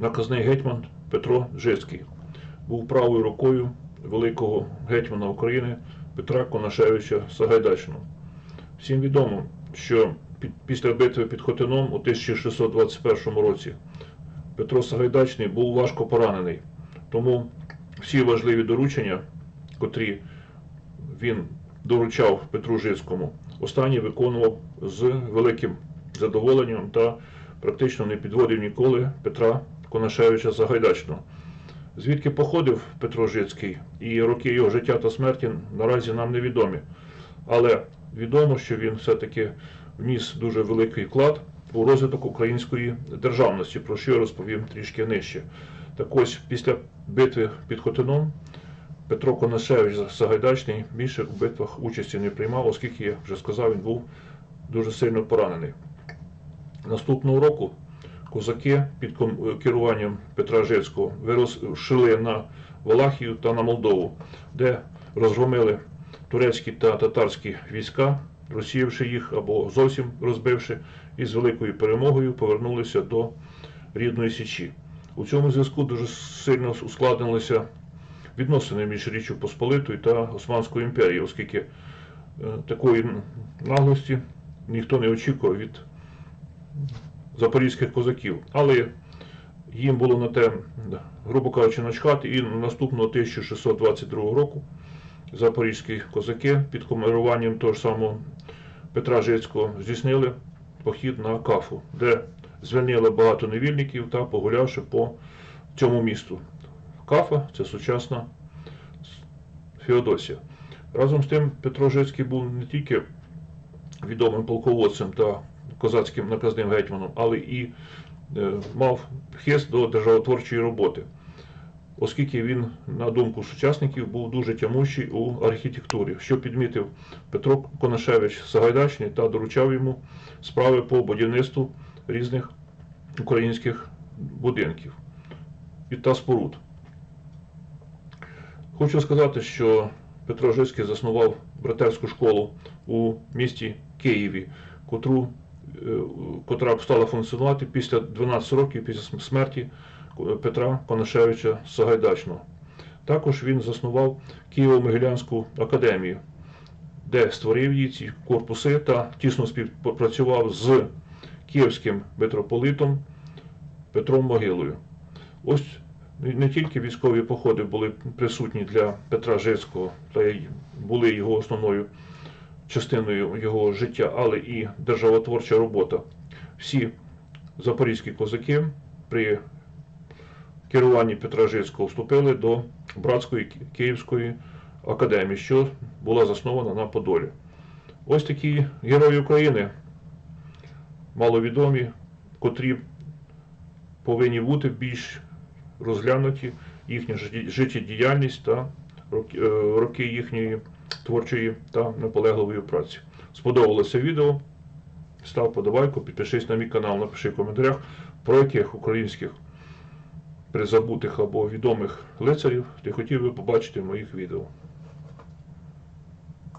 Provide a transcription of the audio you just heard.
наказний гетьман Петро Жицький. Був правою рукою великого гетьмана України Петра Конашевича Сагайдачного. Всім відомо, що після битви під Хотином у 1621 році Петро Сагайдачний був важко поранений. Тому всі важливі доручення, котрі він доручав Петру Жицькому, останній виконував з великим задоволенням та практично не підводив ніколи Петра Конашевича Сагайдачного. Звідки походив Петро Жицький і роки його життя та смерті наразі нам невідомі. Але відомо, що він все-таки вніс дуже великий вклад у розвиток української державності, про що я розповім трішки нижче. Так ось після битви під Хотином Петро Конашевич Сагайдачний більше у битвах участі не приймав, оскільки, я вже сказав, він був дуже сильно поранений. Наступного року козаки під керуванням Петра Жицького вирушили на Валахію та на Молдову, де розгромили турецькі та татарські війська, розсіявши їх або зовсім розбивши, і з великою перемогою повернулися до рідної Січі. У цьому зв'язку дуже сильно ускладнилися відносини між Річчю Посполитою та Османською імперією, оскільки е, такої наглості ніхто не очікував від запорізьких козаків. Але їм було на те, грубо кажучи, начхати, і наступного 1622 року запорізькі козаки під командуванням того ж самого Петра Жицького здійснили похід на Кафу, де звільнили багато невільників та погулявши по цьому місту. Кафа це сучасна Феодосія. Разом з тим Петро Жицький був не тільки відомим полководцем та козацьким наказним гетьманом, але і е, мав хист до державотворчої роботи, оскільки він, на думку сучасників, був дуже тямущий у архітектурі, що підмітив Петро Конашевич Сагайдачний та доручав йому справи по будівництву різних українських будинків і та споруд. Хочу сказати, що Петро Жицький заснував братерську школу у місті Києві, котру, котра стала функціонувати після 12 років після смерті Петра Конашевича Сагайдачного. Також він заснував Києво-Могилянську академію, де створив її ці корпуси та тісно співпрацював з київським митрополитом Петром Могилою. Ось не тільки військові походи були присутні для Петра Жицького, та й були його основною частиною його життя, але і державотворча робота. Всі запорізькі козаки при керуванні Петра Жицького вступили до братської Київської академії, що була заснована на Подолі. Ось такі герої України, маловідомі, котрі повинні бути більш розглянуті їхня життєдіяльність та роки- е, їхньої творчої та наполегливої праці. Сподобалося відео? Став подобайку, підпишись на мій канал, напиши в коментарях, про яких українських призабутих або відомих лицарів ти хотів би побачити в моїх відео.